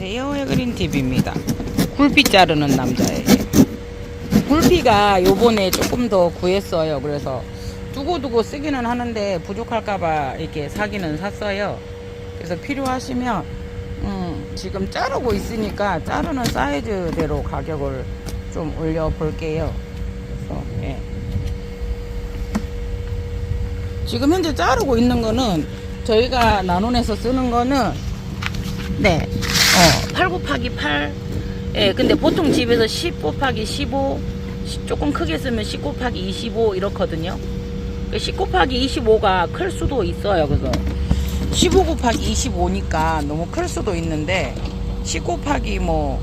안녕하세요. 해그린 TV입니다. 굴피 자르는 남자예요. 굴피가 요번에 조금 더 구했어요. 그래서 두고두고 쓰기는 하는데 부족할까봐 이렇게 사기는 샀어요. 그래서 필요하시면 음, 지금 자르고 있으니까 자르는 사이즈대로 가격을 좀 올려 볼게요. 그래서 예. 지금 현재 자르고 있는 거는 저희가 나눔에서 쓰는 거는 네, 어, 8 곱하기 8. 예, 근데 보통 집에서 10 곱하기 15, 시- 조금 크게 쓰면 10 곱하기 25 이렇거든요. 10 곱하기 25가 클 수도 있어요. 그래서 15 곱하기 25니까 너무 클 수도 있는데 10 곱하기 뭐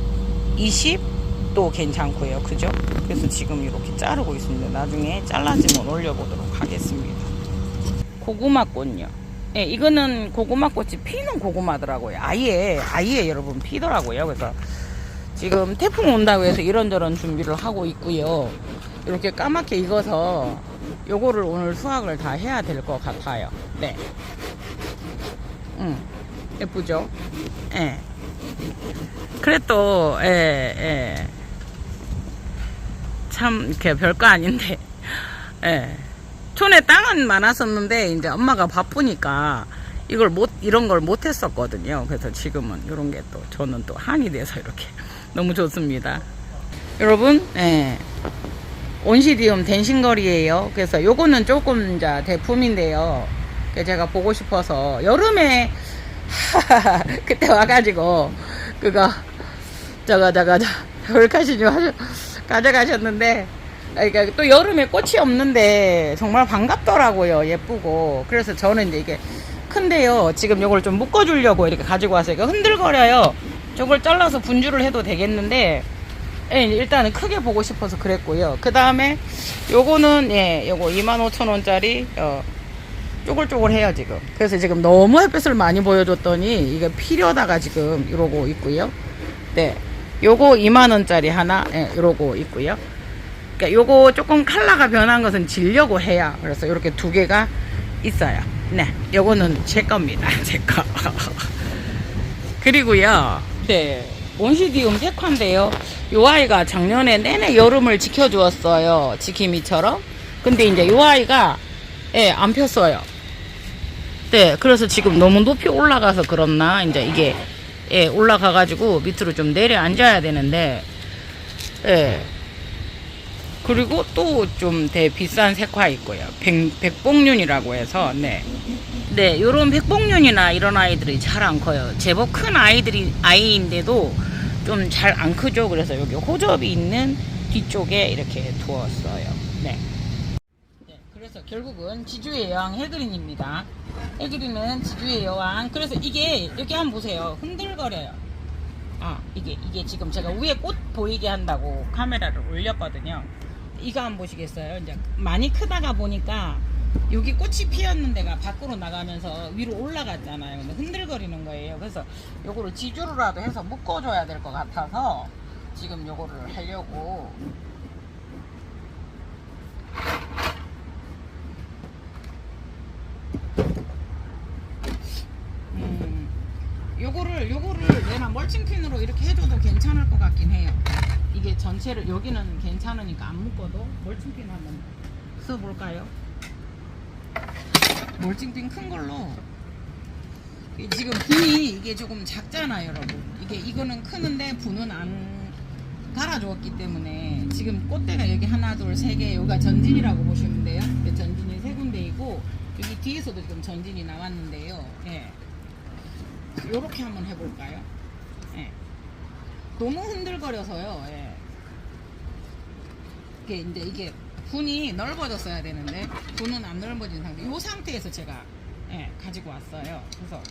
20도 괜찮고요. 그죠? 그래서 지금 이렇게 자르고 있습니다. 나중에 잘라지면 올려보도록 하겠습니다. 고구마꽃요. 예, 이거는 고구마 꽃이 피는 고구마더라고요. 아예, 아예 여러분 피더라고요. 그래서 지금 태풍 온다고 해서 이런저런 준비를 하고 있고요. 이렇게 까맣게 익어서 요거를 오늘 수확을 다 해야 될 것 같아요. 네. 음, 예쁘죠? 예. 그래도, 예, 예. 참, 이렇게 별거 아닌데, 예. 촌에 땅은 많았었는데 이제 엄마가 바쁘니까 이걸 못 이런 걸 못 했었거든요. 그래서 지금은 이런 게 또 저는 또 한이 돼서 이렇게 너무 좋습니다. 여러분, 예. 온시디움 댄싱거리예요. 그래서 요거는 조금 이제 대품인데요. 제가 보고 싶어서 여름에 그때 와가지고 그거 저거 저거 저 돌카시죠 가져가셨는데 그러니까 또 여름에 꽃이 없는데 정말 반갑더라고요. 예쁘고. 그래서 저는 이제 이게 큰데요. 지금 요걸 좀 묶어주려고 이렇게 가지고 왔어요. 이거 흔들거려요. 저걸 잘라서 분주를 해도 되겠는데 예, 일단은 크게 보고 싶어서 그랬고요. 그 다음에 요거는 예 요거 25,000원짜리 어, 쪼글쪼글해요 지금. 그래서 지금 너무 햇빛을 많이 보여줬더니 이게 필요다가 지금 이러고 있고요. 네. 요거 2만 원짜리 하나 예, 이러고 있고요 그러니까 요거 조금 컬러가 변한 것은 지려고 해요 그래서 이렇게 두 개가 있어요. 네 요거는 제 겁니다. 제 거. 그리고요 네 온시디움 색화인데요. 요 아이가 작년에 내내 여름을 지켜주었어요 지키미처럼. 근데 이제 요 아이가 예, 안 폈어요. 네, 그래서 지금 너무 높이 올라가서 그렇나, 이제 이게, 예, 올라가가지고 밑으로 좀 내려앉아야 되는데, 예. 그리고 또 좀 대 비싼 색화 있고요. 백, 백봉륜이라고 해서, 네. 네, 요런 백봉륜이나 이런 아이들이 잘 안 커요. 제법 큰 아이들이, 아이인데도 좀 잘 안 크죠. 그래서 여기 호접이 있는 뒤쪽에 이렇게 두었어요. 네. 네, 그래서 결국은 지주의 여왕 해그린입니다. 해그린은 지주의 여왕. 그래서 이게 이렇게 한번 보세요. 흔들거려요. 아, 이게 이게 지금 제가 위에 꽃 보이게 한다고 카메라를 올렸거든요. 이거 한번 보시겠어요? 이제 많이 크다가 보니까 여기 꽃이 피었는 데가 밖으로 나가면서 위로 올라갔잖아요. 근데 흔들거리는 거예요. 그래서 요거를 지주로라도 해서 묶어줘야 될 것 같아서 지금 요거를 하려고 음, 요거를 요거를 내가 멀칭핀으로 이렇게 해줘도 괜찮을 것 같긴 해요. 이게 전체를 여기는 괜찮으니까 안 묶어도 멀칭핀 한번 써볼까요? 멀칭핀 큰 걸로 이 지금 분이 이게 조금 작잖아요, 여러분. 이게 이거는 크는데 분은 안 갈아주었기 때문에 지금 꽃대가 여기 하나, 둘, 세 개, 여기가 전진이라고 보시면 돼요. 그 전진이 세 군데이고 여기 뒤에서도 지금 전진이 나왔는데요. 예. 요렇게 한번 해볼까요? 예. 너무 흔들거려서요. 예. 이게 이제 이게 분이 넓어졌어야 되는데 분은 안 넓어진 상태. 이 상태에서 제가 예, 가지고 왔어요. 그래서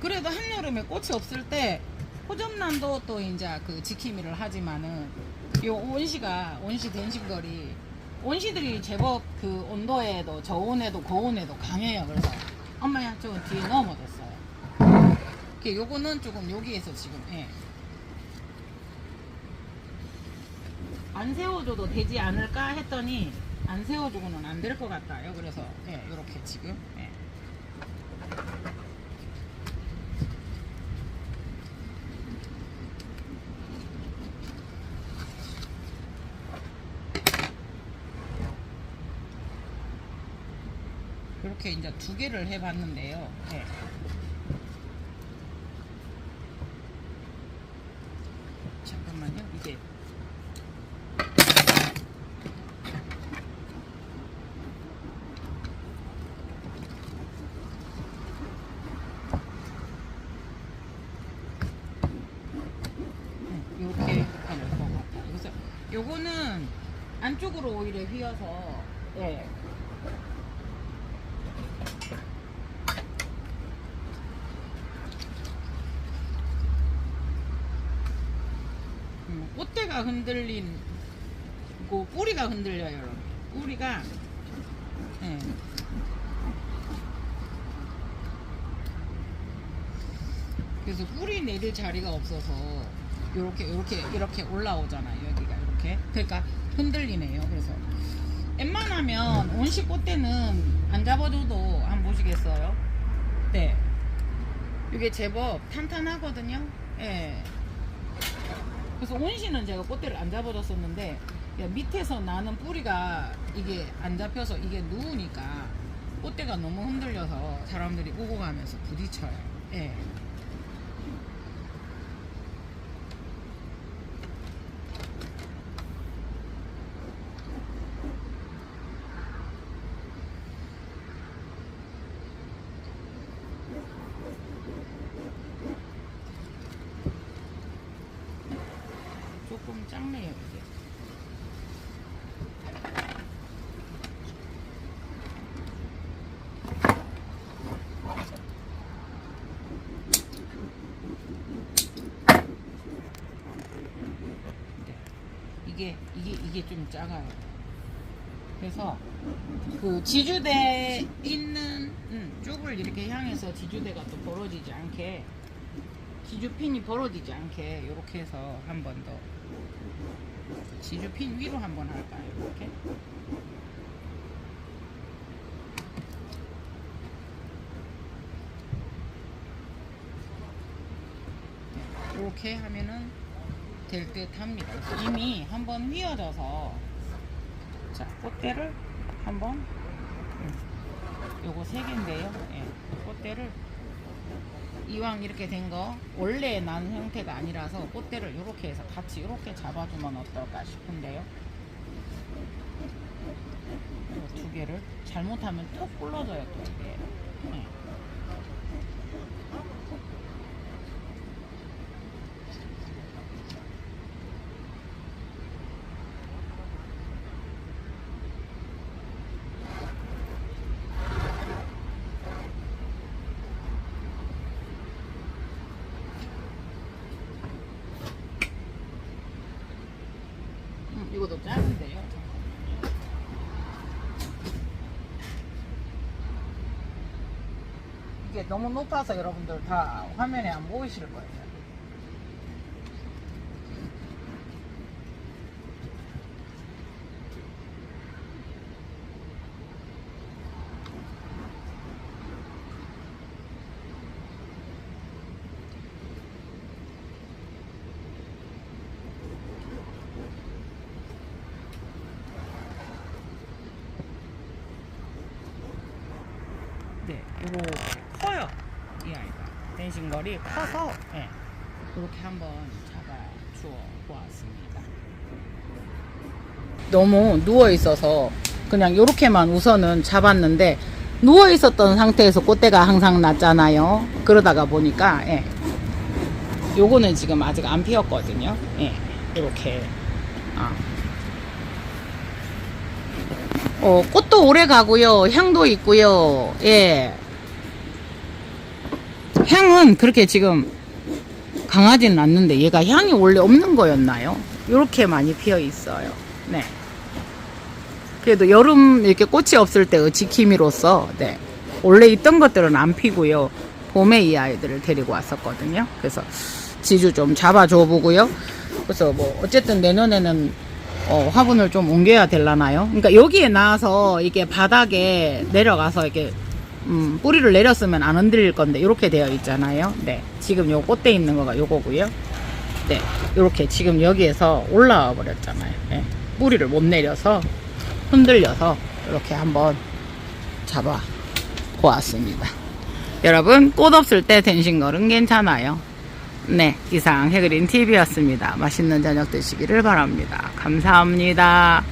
그래도 한여름에 꽃이 없을 때 호접란도 또 이제 그 지킴이를 하지만은 요 온시가 온시 댄싱거리 온시들이 제법 그 온도에도 저온에도 고온에도 강해요. 그래서 엄마야 저 뒤에 넘어졌어요. 이게 요거는 조금 여기에서 지금 예. 안 세워줘도 되지 않을까 했더니 안 세워주고는 안 될 것 같아요. 그래서 예, 네, 이렇게 지금 예. 네. 이렇게 이제 두 개를 해봤는데요. 네. 잠깐만요. 이제 요거는 안쪽으로 오히려 휘어서 예. 음, 꽃대가 흔들린 그 뿌리가 흔들려요, 여러분. 뿌리가 예. 그래서 뿌리 내릴 자리가 없어서 이렇게 이렇게 이렇게 올라오잖아요 여기가 이렇게? 그러니까 흔들리네요. 그래서. 웬만하면 온실 꽃대는 안 잡아줘도 안 보시겠어요? 네. 이게 제법 탄탄하거든요. 예. 그래서 온실은 제가 꽃대를 안 잡아줬었는데 밑에서 나는 뿌리가 이게 안 잡혀서 이게 누우니까 꽃대가 너무 흔들려서 사람들이 오고 가면서 부딪혀요. 예. 조 금 작네요 이게 네. 이게 이게 이게 좀 작아요 그래서 그 지주대 있는 음, 쪽을 이렇게 향해서 지주대가 또 벌어지지 않게 지주핀이 벌어지지 않게 이렇게 해서 한 번 더 지주핀 위로 한번 할까요? 이렇게? 네, 이렇게 하면은 될 듯 합니다. 이미 한번 휘어져서 자 꽃대를 한번 음, 요거 세 개인데요. 예, 꽃대를 이왕 이렇게 된 거 원래 난 형태가 아니라서 꽃대를 이렇게 해서 같이 이렇게 잡아주면 어떨까 싶은데요. 이두 개를 잘못하면 톡 굴러져요 또 이게. 네. 음, 이거도 작은데요. 이게 너무 높아서 여러분들 다 화면에 안 보이실 거예요. 네, 이거 커요. 이 아이가. 댄싱걸이 커서, 예. 이렇게 한번 잡아 주어 보았습니다. 너무 누워 있어서 그냥 이렇게만 우선은 잡았는데 누워 있었던 상태에서 꽃대가 항상 났잖아요. 그러다가 보니까 예. 요거는 지금 아직 안 피었거든요. 예. 이렇게 아. 어, 꽃도 오래 가고요. 향도 있고요. 예. 향은 그렇게 지금 강하지는 않는데 얘가 향이 원래 없는 거였나요? 이렇게 많이 피어 있어요. 네. 그래도 여름 이렇게 꽃이 없을 때의 지킴이로서 네. 원래 있던 것들은 안 피고요. 봄에 이 아이들을 데리고 왔었거든요. 그래서 지주 좀 잡아줘 보고요. 그래서 뭐 어쨌든 내년에는 어, 화분을 좀 옮겨야 될라나요? 그러니까 여기에 나와서 이게 바닥에 내려가서 이렇게 음, 뿌리를 내렸으면 안 흔들릴 건데 이렇게 되어 있잖아요. 네, 지금 요 꽃대 있는 거가 요거고요. 네, 이렇게 지금 여기에서 올라와 버렸잖아요. 네, 뿌리를 못 내려서 흔들려서 이렇게 한번 잡아 보았습니다. 여러분, 꽃 없을 때 된신걸은 괜찮아요. 네, 이상 해그린 TV였습니다. 맛있는 저녁 되시기를 바랍니다. 감사합니다.